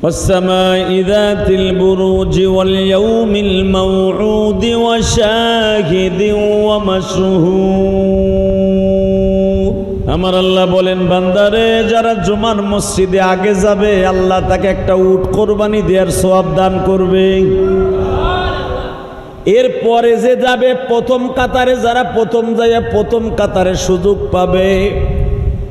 والسماء ذات البروج واليوم الموعود وشاهد ومشهود আমার আল্লাহ বলেন বান্দারে যারা জুমার মসজিদে আগে যাবে আল্লাহ তাকে একটা উট কোরবানি দেওয়ার সওয়াব দান করবে এরপরে যে যাবে প্রথম কাতারে যারা প্রথম যায় প্রথম কাতারে সুযোগ পাবে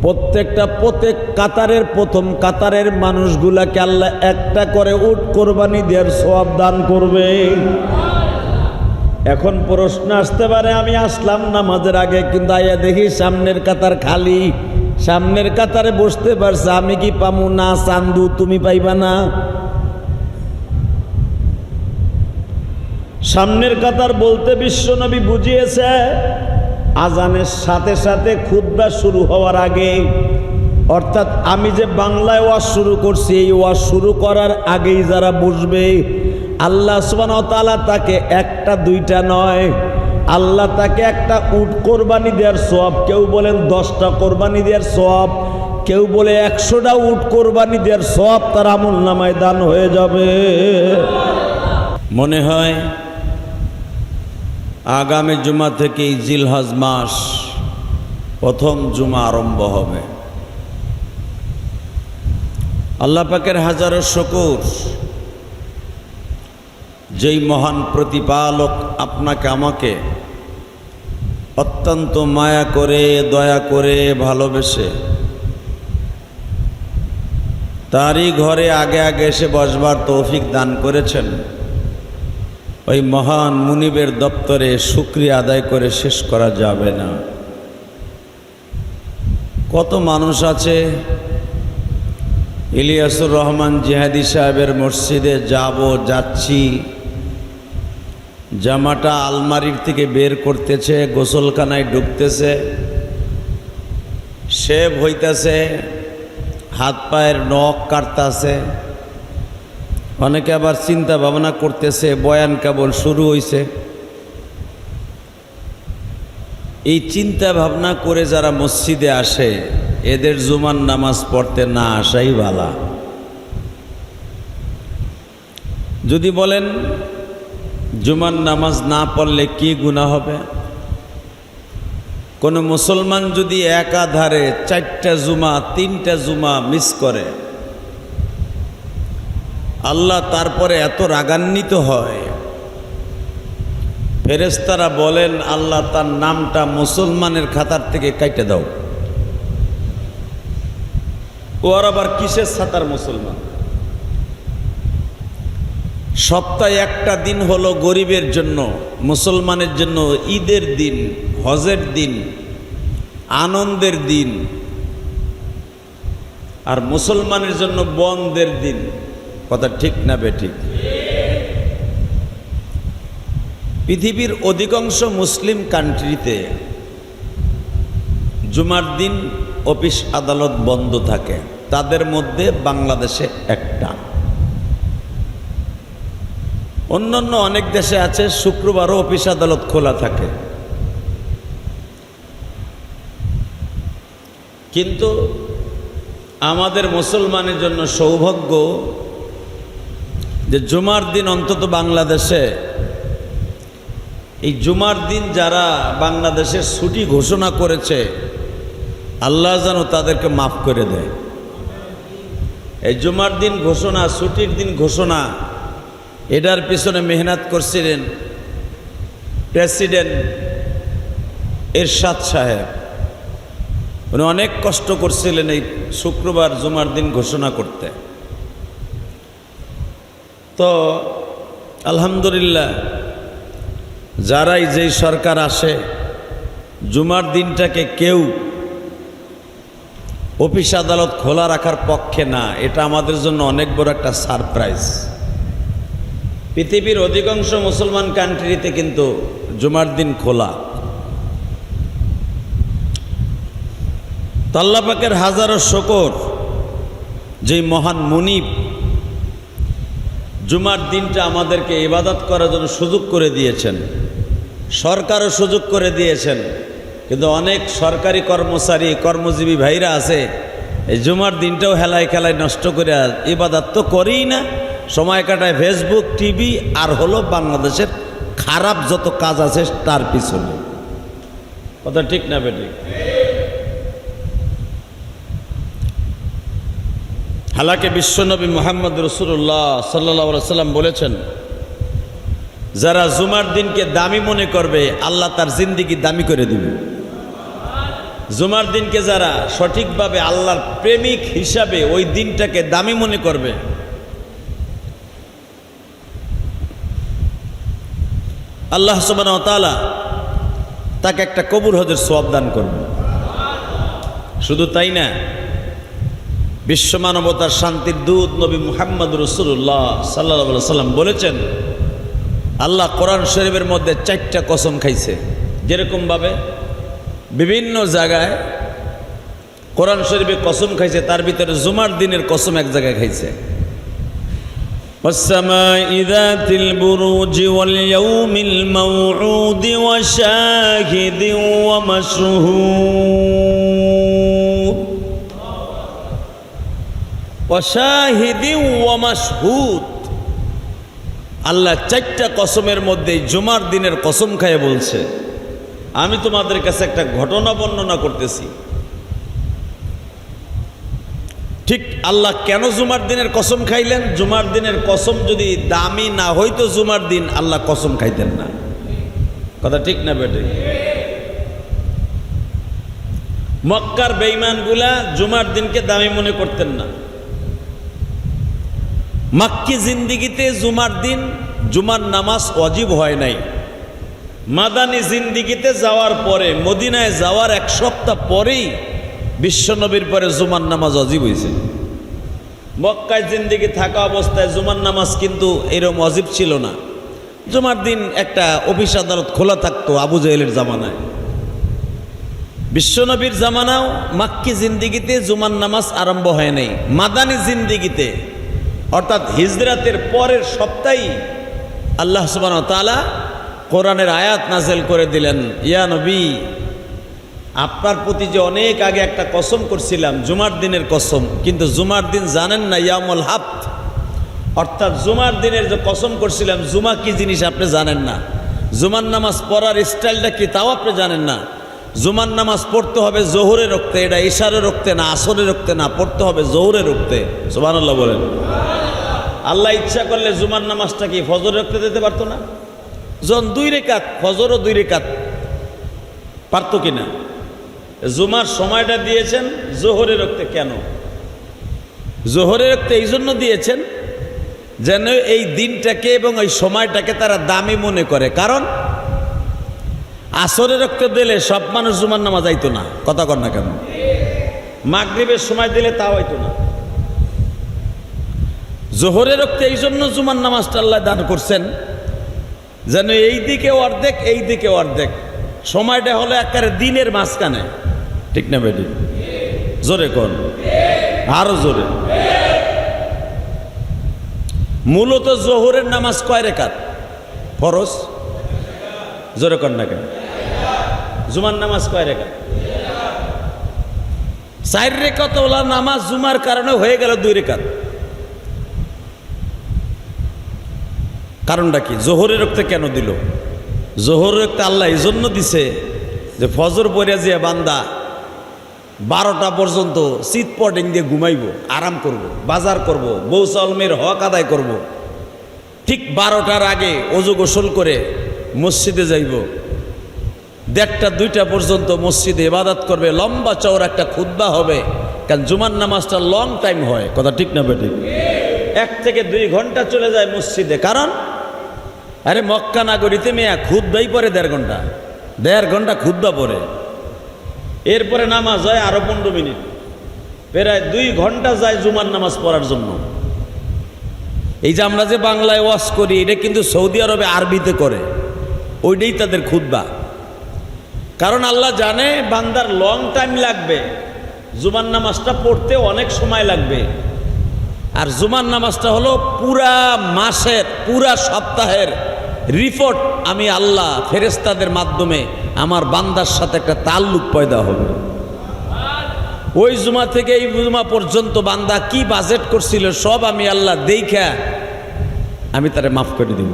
প্রত্যেকটা প্রত্যেক কাতারের প্রথম কাতারের মানুষগুলাকে আল্লাহ একটা করে উট কোরবানি দেওয়ার সওয়াব দান করবে। এখন প্রশ্ন আসতে পারে, আমি আসলাম নামাজের আগে, কিন্তু আয়া দেখি সামনের কাতার খালি। সামনের কাতারে বসতে পারছে, আমি কি পামু? না, চান্দু, তুমি পাইবা না। সামনের কাতার বলতে বিশ্বনবী বুঝিয়েছে আজানের সাথে সাথে খুদ্া শুরু হওয়ার আগে, অর্থাৎ আমি যে বাংলায় ওয়াজ শুরু করছি, এই ওয়াজ শুরু করার আগেই যারা বসবে আল্লাহ সুবান তালা তাকে একটা, দুইটা নয়, আল্লাহ তাকে একটা উট কোরবানি দেওয়ার সব কেউ বলেন দশটা কোরবানি দেওয়ার সব কেউ বলে একশোটা উট কোরবানি দেওয়ার সব তার আমল নামায় দান হয়ে যাবে। মনে হয় আগামী জুমা থেকেই জিলহজ মাস প্রথম জুমা আরম্ভ হবে। আল্লাহ পাকের হাজারো শকুর। যেই মহান প্রতিপালক আপনাকে আমাকে অত্যন্ত মায়া করে, দয়া করে ভালোবেসে, তারই ঘরে আগে আগে এসে বসবার তৌফিক দান করেছেন। ওই মহান মুনিবের দপ্তরে শুক্রিয়া আদায় করে শেষ করা যাবে না। কত মানুষ আছে? ইলিয়াসুর রহমান জিহাদি সাহেবের মসজিদে যাব, যাচ্ছি। জামাটা আলমারির থেকে বের করতেছে, গোসলখানায় ঢুকতেছে। শেভ হইতেছে, হাত পায়ের নখ কাটতেছে। অনেকে আবার চিন্তা ভাবনা করতেছে, বয়ান কেবল শুরু হয়েছে এই চিন্তা ভাবনা করে যারা মসজিদে আসে, এদের জুমান নামাজ পড়তে না আসাই ভালা। যদি বলেন জুমান নামাজ না পড়লে কি গুণা হবে? কোনো মুসলমান যদি একাধারে চারটা জুমা, তিনটা জুমা মিস করে আল্লাহ তারপরে এত রাগান্বিত হয়। ফেরেস্তারা বলেন, আল্লাহ তার নামটা মুসলমানের খাতার থেকে কাইটে দাও। ও আর আবার কিসের ছাতার মুসলমান? সপ্তাহে একটা দিন হলো গরিবের জন্য, মুসলমানের জন্য ঈদের দিন, হজের দিন, আনন্দের দিন, আর মুসলমানের জন্য বন্ধের দিন। কথা ঠিক না বে ঠিক পৃথিবীর অধিকাংশ মুসলিম কান্ট্রিতে জুমার দিন অফিস আদালত বন্ধ থাকে। তাদের মধ্যে বাংলাদেশে একটা। অন্যান্য অনেক দেশে আছে, শুক্রবারও অফিস আদালত খোলা থাকে। কিন্তু আমাদের মুসলমানের জন্য সৌভাগ্য যে জুমার দিন অন্তত বাংলাদেশে, এই জুমার দিন যারা বাংলাদেশের ছুটি ঘোষণা করেছে, আল্লাহ যেন তাদেরকে মাফ করে দেয়। এই জুমার দিন ঘোষণা, ছুটির দিন ঘোষণা, এটার পিছনে মেহনত করছিলেন প্রেসিডেন্ট এরশাদ সাহেব। উনি অনেক কষ্ট করছিলেন এই শুক্রবার জুমার দিন ঘোষণা করতে। তো, আলহামদুলিল্লাহ, যারাই যেই সরকার আসে, জুমার দিনটাকে কেউ অফিস আদালত খোলা রাখার পক্ষে না, এটা আমাদের জন্য অনেক বড় একটা সারপ্রাইজ। পৃথিবীর অধিকাংশ মুসলমান কান্ট্রিতে কিন্তু জুমার দিন খোলা। তাল্লাপাকের হাজারো শকর, যেই মহান মুনিব জুমার দিনটা আমাদেরকে ইবাদত করার জন্য সুযোগ করে দিয়েছেন। সরকারও সুযোগ করে দিয়েছেন। কিন্তু অনেক সরকারি কর্মচারী, কর্মজীবী ভাইরা আছে, এই জুমার দিনটাও হেলায় খেলায় নষ্ট করে ইবাদাত তো করেই না। সময় কাটায় ফেসবুক, টিভি আর হলো বাংলাদেশের খারাপ যত কাজ আছে তার পিছনে। কথা ঠিক না বেঠিক? হালাকে বিশ্বনবী মোহাম্মদ রসুল্লাহ সাল্লাহ সাল্লাম বলেছেন, যারা জুমার দিনকে দামি মনে করবে, আল্লাহ তার জিন্দিগি দামি করে দিবে। জুমার দিনকে যারা সঠিকভাবে আল্লাহর প্রেমিক হিসাবে ওই দিনটাকে দামি মনে করবে, আল্লাহ সুবান তাকে একটা কবুর হজের সোয়াব দান করবে। শুধু তাই না বিশ্ব মানবতার শান্তির দূত নবী মুহাম্মদ রসুল্লাহ সাল্লাহ সাল্লাম বলেছেন আল্লাহ কোরআন শরীফের মধ্যে চারটা কসম খাইছে যেরকমভাবে বিভিন্ন জায়গায় কোরআন শরীফে কসম খাইছে তার ভিতরে জুমার দিনের কসম এক জায়গায় খাইছে والسماء ذات البروج واليوم الموعود وشاهد ومشهود ওয়ামাশহুদ আল্লাহ চারটা কসমের মধ্যে জুমার দিনের কসম খায় বলছে, আমি তোমাদের কাছে একটা ঘটনা বর্ণনা করতেছি। ঠিক আল্লাহ কেন জুমার দিনের কসম খাইলেন? জুমার দিনের কসম যদি দামি না হইতো জুমার দিন, আল্লাহ কসম খাইতেন না। কথা ঠিক না বেটে? মক্কার বেইমানগুলা জুমার দিনকে দামি মনে করতেন না। মাক্কি জিন্দিগিতে জুমার দিন, জুমার নামাজ অজীব হয় নাই। মাদানী জিন্দিগিতে যাওয়ার পরে, মদিনায় যাওয়ার এক সপ্তাহ পরেই বিশ্বনবীর পরে জুমার নামাজ অজীব হয়েছে মক্কায় জিন্দিগি থাকা অবস্থায় জুমার নামাজ কিন্তু এরম অজীব ছিল না। জুমার দিন একটা অফিস আদালত খোলা থাকতো আবু জাহেলের জামানায়। বিশ্বনবীর জামানাও মাক্কি জিন্দিগিতে জুমার নামাজ আরম্ভ হয় নাই। মাদানী জিন্দিগিতে অর্থাৎ হিজরাতের পরের সপ্তাহেই আল্লাহ সুবান তালা কোরআনের আয়াত নাজেল করে দিলেন, ইয়া নবী, আপনার প্রতি যে অনেক আগে একটা কসম করছিলাম, জুমার দিনের কসম, কিন্তু জুমার দিন জানেন না ইয়ামল হাফ। অর্থাৎ জুমার দিনের যে কসম করছিলাম, জুমা কি জিনিস আপনি জানেন না? জুমার নামাজ পড়ার স্টাইলটা কি তাও আপনি জানেন না? জুমার নামাজ পড়তে হবে জোহরে রক্তে, এটা ইশারে রক্তে না আসরে রক্তে না, পড়তে হবে জোহরে রক্তে। সুবহানাল্লাহ বলেন। আল্লাহ ইচ্ছা করলে জুমার নামাজটা কি ফজর রক্তে দিতে পারতো না? জন দুই রেখাত, ফজরও দুই রেখাত পারত কিনা? জুমার সময়টা দিয়েছেন জোহরে রক্তে কেন? জোহরে রক্তে এই জন্য দিয়েছেন যেন এই দিনটাকে এবং এই সময়টাকে তারা দামি মনে করে। কারণ আসরে রক্ত দিলে সব মানুষ জুমার নামাজ আইতো না। কথা কর না কেন? মাগরীবের সময় দিলে তাও হইতো না। জোহরে রক্তে এই জন্য জুমার নামাজটা আল্লাহ দান করছেন, যেন এই দিকে অর্ধেক, এই দিকে অর্ধেক। সময়টা হলো একেবারে দিনের মাঝখানে। ঠিক না বেটি? জোরে কোন আরও জোরে। মূলত জোহরের নামাজ কয় রেখাত? ফরজ? জোরে কর না কেন? জুমার নামাজ কয় রেখাত চার রেখাত ওলা নামাজ জুমার কারণে হয়ে গেল দুই রেখাত কারণটা কি জোহরের রক্তে কেন দিল জোহরের রক্তে আল্লাহ এই জন্য দিছে যে ফজর পরে যে বান্দা বারোটা পর্যন্ত শীত পটিং দিয়ে ঘুমাইব, আরাম করব। বাজার করব। বউ সালমের হক আদায় করব। ঠিক বারোটার আগে অজু গোসল করে মসজিদে যাইব দেড়টা, দুইটা পর্যন্ত মসজিদে ইবাদত করবে, লম্বা চওড়া একটা খুদ্া হবে। কারণ জুমার নামাজটা লং টাইম হয়, কথা ঠিক না বেঠিক? এক থেকে দুই ঘণ্টা চলে যায় মসজিদে। কারণ? আরে মক্কা নাগরীতে মেয়া খুদ্াই পরে দেড় ঘণ্টা। দেড় ঘণ্টা খুদ্া পরে। এরপরে নামাজ হয় আরও পনেরো মিনিট। প্রায় দুই ঘণ্টা যায় জুমার নামাজ পড়ার জন্য। এই যে আমরা যে বাংলায় ওয়াশ করি, এটা কিন্তু সৌদি আরবে আরবিতে করে। ওইটাই তাদের খুদ্া কারণ আল্লাহ জানে বান্দার লং টাইম লাগবে, জুমার নামাজটা পড়তে অনেক সময় লাগবে। আর জুমার নামাজটা হলো পুরা মাসের, পুরা সপ্তাহের রিপোর্ট আমি আল্লাহ ফেরেস্তাদের মাধ্যমে আমার বান্দার সাথে একটা তাল্লুক পয়দা হবে। ওই জুমা থেকে এই জুমা পর্যন্ত বান্দা কি বাজেট করছিল সব আমি আল্লাহ দেখা আমি তারে মাফ করে দিব।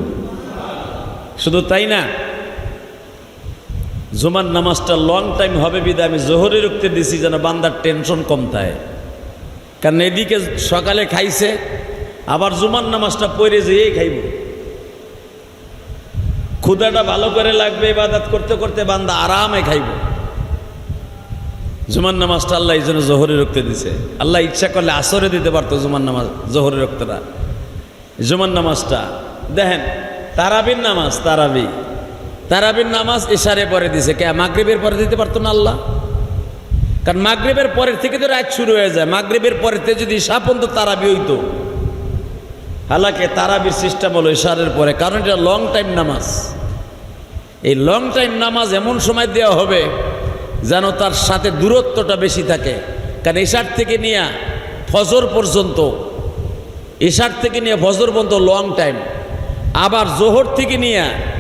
শুধু তাই না? জুমার নামাজটা লং টাইম হবে বিদে আমি জোহরে রুখতে দিছি যেন বান্দার টেনশন কম থাকে। কারণ এদিকে সকালে খাইছে, আবার জুমার নামাজটা পড়ে যেয়েই খাইব। ক্ষুদাটা ভালো করে লাগবে, ইবাদত করতে করতে বান্দা আরামে খাইব। জুমার নামাজটা আল্লাহ এই জন্য জোহরে রুখতে দিছে। আল্লাহ ইচ্ছা করলে আসরে দিতে পারতো জুমার নামাজ, জোহরে রক্তটা জুমার নামাজটা, দেখেন, তারাবির নামাজ, তারাবি। তারাবির নামাজ ইশারে পরে দিছে। কে, মাগরিবের পরে দিতে পারতো না আল্লাহ? কারণ মাগরিবের পরের থেকে তো রাত শুরু হয়ে যায়। মাগরিবের পরের যদি ঈশা পর্যন্ত তারাবি হইতো। হালাকে তারাবির সিস্টেম হলো ইশারের পরে, কারণ এটা লং টাইম নামাজ। এই লং টাইম নামাজ এমন সময় দেওয়া হবে যেন তার সাথে দূরত্বটা বেশি থাকে। কারণ ইশার থেকে নিয়ে ফজর পর্যন্ত, ইশার থেকে নিয়ে ফজর পর্যন্ত লং টাইম আবার জোহর থেকে নিয়ে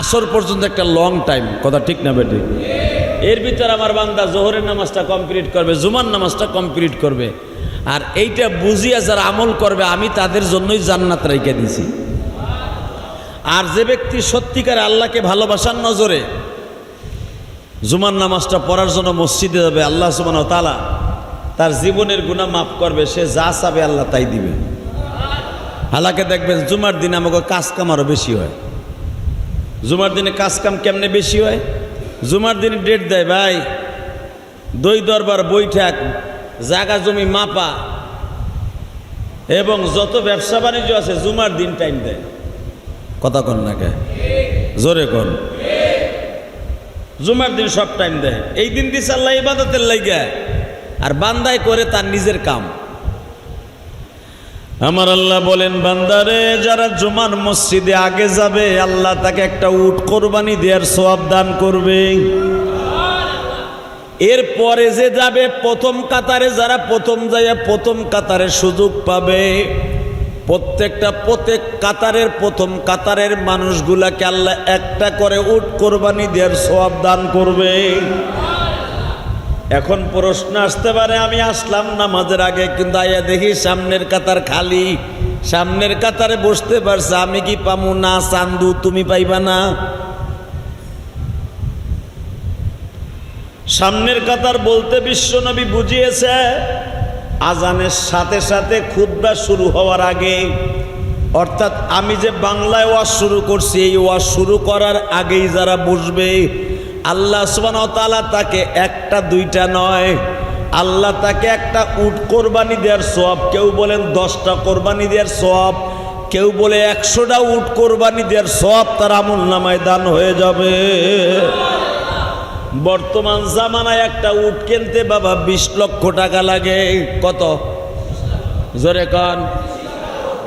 আসর পর্যন্ত একটা লং টাইম কথা ঠিক না বেটি? এর ভিতর আমার বান্দা জোহরের নামাজটা কমপ্লিট করবে, জুমার নামাজটা কমপ্লিট করবে। আর এইটা বুঝিয়া যারা আমল করবে, আমি তাদের জন্যই জান্নাত রেখে দিছি। আর যে ব্যক্তি সত্যিকার আল্লাহকে ভালোবাসার নজরে জুমার নামাজটা পড়ার জন্য মসজিদে যাবে, আল্লাহ সুমান তালা তার জীবনের গুণা মাফ করবে, সে যা চাবে আল্লাহ তাই দিবে। হালাকে দেখবেন জুমার দিনে আমাকে কাজ কাম আরও বেশি হয়। জুমার দিনে কাজ কাম কেমনে বেশি হয়? জুমার দিনে ডেট দেয়, ভাই, দই দরবার, বৈঠক জায়গা জমি মাপা। এবং যত ব্যবসা বাণিজ্য আছে, জুমার দিন টাইম দেয়। কথা কন না কে? জোরে কন। জুমার দিন সব টাইম দেয়। এই দিন দিছে আল্লাহ ইবাদতের লাইগা। আর বান্দায় করে তার নিজের কাম। আমার আল্লাহ বলেন, বান্দারে, যারা জুমার মসজিদে আগে যাবে, আল্লাহ তাকে একটা উট কোরবানি দেওয়ার সওয়াব দান করবে। এরপরে যে যাবে, প্রথম কাতারে, যারা প্রথম যায় প্রথম কাতারে সুযোগ পাবে, প্রত্যেকটা, প্রত্যেক কাতারের প্রথম কাতারের মানুষগুলাকে আল্লাহ একটা করে উট কোরবানি দেওয়ার সওয়াব দান করবে। এখন প্রশ্ন আসতে পারে, আমি আসলাম নামাজের আগে, কিন্তু আয়া দেখি সামনের কাতার খালি। সামনের কাতারে বসতে পারছে, আমি কি পামু? না, চান্দু, তুমি পাইবা না। সামনের কাতার বলতে বিশ্বনবী বুঝিয়েছে, আজানের সাথে সাথে খুদ্া শুরু হওয়ার আগে। অর্থাৎ আমি যে বাংলায় ওয়াজ শুরু করছি, এই ওয়াজ শুরু করার আগেই যারা বসবে আল্লাহ সুবান তাকে একটা, দুইটা নয়। আল্লাহ তাকে একটা উট কোরবানি দেওয়ার সব কেউ বলেন দশটা কোরবানি দেওয়ার সব কেউ বলে একশোটা উট কোরবানি দেওয়ার সব তার আমল নামায় দান হয়ে যাবে। বর্তমান জামানায় একটা উট কিনতে বাবা বিশ লক্ষ টাকা লাগে। কত? জোরে কন।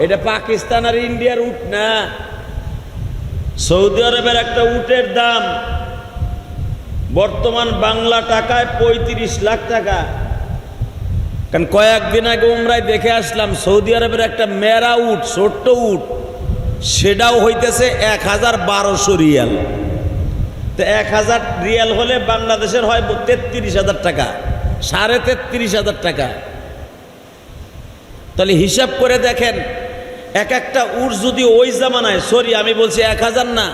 এটা পাকিস্তান আর ইন্ডিয়ার উট না। সৌদি আরবের একটা উটের দাম বর্তমান বাংলা টাকায় পঁয়ত্রিশ লাখ টাকা। কারণ কয়েকদিন আগে উমরায় দেখে আসলাম, সৌদি আরবের একটা মেরা উট, ছোট্ট উট, সেটাও হইতেছে এক হাজার বারোশো রিয়াল। তো এক হাজার রিয়াল হলে বাংলাদেশের হয় তেত্রিশ হাজার টাকা, সাড়ে তেত্রিশ হাজার টাকা। তাহলে হিসাব করে দেখেন, এক একটা উট যদি ওই জামানায়, সরি, আমি বলছি এক হাজার না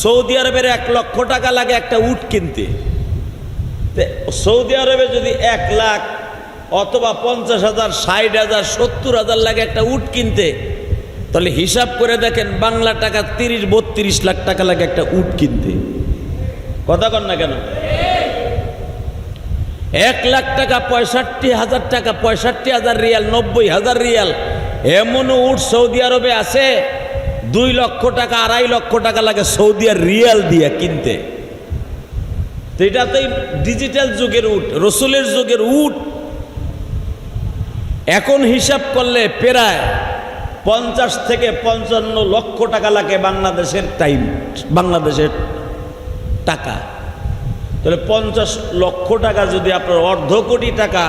সৌদি আরবের এক লক্ষ টাকা লাগে একটা উট কিনতে। সৌদি আরবে যদি এক লাখ অথবা পঞ্চাশ হাজার, ষাট হাজার, সত্তর হাজার লাগে একটা উট কিনতে, তাহলে হিসাব করে দেখেন বাংলা টাকা তিরিশ, বত্রিশ লাখ টাকা লাগে একটা উট কিনতে। কথা কন না কেন? এক লাখ টাকা পঁয়ষট্টি হাজার টাকা, পঁয়ষট্টি হাজার রিয়াল, নব্বই হাজার রিয়াল এমন উট সৌদি আরবে আছে দুই লক্ষ টাকা, আড়াই লক্ষ টাকা লাগে সৌদি আর রিয়াল দিয়ে কিনতে। এটা তো ডিজিটাল যুগের উট, রসুলের যুগের উট। এখন হিসাব করলে প্রায় পঞ্চাশ থেকে পঞ্চান্ন লক্ষ টাকা লাগে বাংলাদেশের টাইম, বাংলাদেশের টাকা। তাহলে পঞ্চাশ লক্ষ টাকা যদি আপনার অর্ধ কোটি টাকা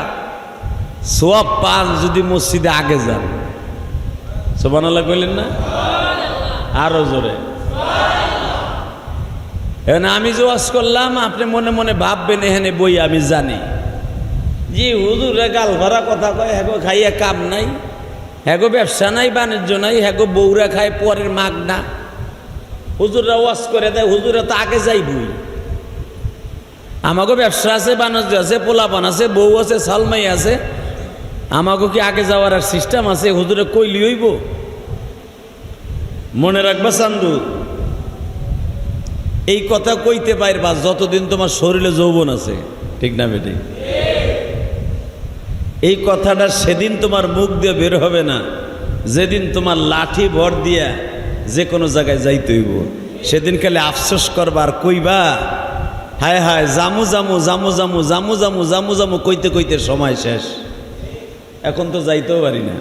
সোয়াব পান যদি মসজিদে আগে যান। সোবানাল্লাহ কইলেন না? আরও জোরে। এখন আমি যে ওয়াজ করলাম, আপনি মনে মনে ভাববেন, এখানে বই আমি জানি। জি, হুজুরে গাল ভরা কথা কয়, হ্যাগো খাইয়া কাম নাই, হ্যাগো ব্যবসা নাই, বাণিজ্য নাই, হ্যাগো বউরা খায়, পরের মাগ না। হুজুররা ওয়াশ করে দেয়, হুজুরা তো আগে যাইবই। আমাকে ব্যবসা আছে, বাণিজ্য আছে, পোলাপান আছে, বউ আছে, সালমাই আছে। আমাকে কি আগে যাওয়ার সিস্টেম আছে? হুজুরে কইলি হইব? মনে রাখবা চান্দু, এই কথা কইতে পারবা যতদিন তোমার শরীরে যৌবন আছে। ঠিক না বেটি? এই কথাটা সেদিন তোমার মুখ দিয়ে বের হবে না। যেদিন তোমার লাঠি ভর দিয়া যে কোনো জায়গায় যাইতে হইব। সেদিন খালি আফসোস করবার কইবা, হায় হায়, জামু জামু জামু জামু জামু জামু জামু জামু কইতে কইতে সময় শেষ। এখন তো যাইতেও পারি না।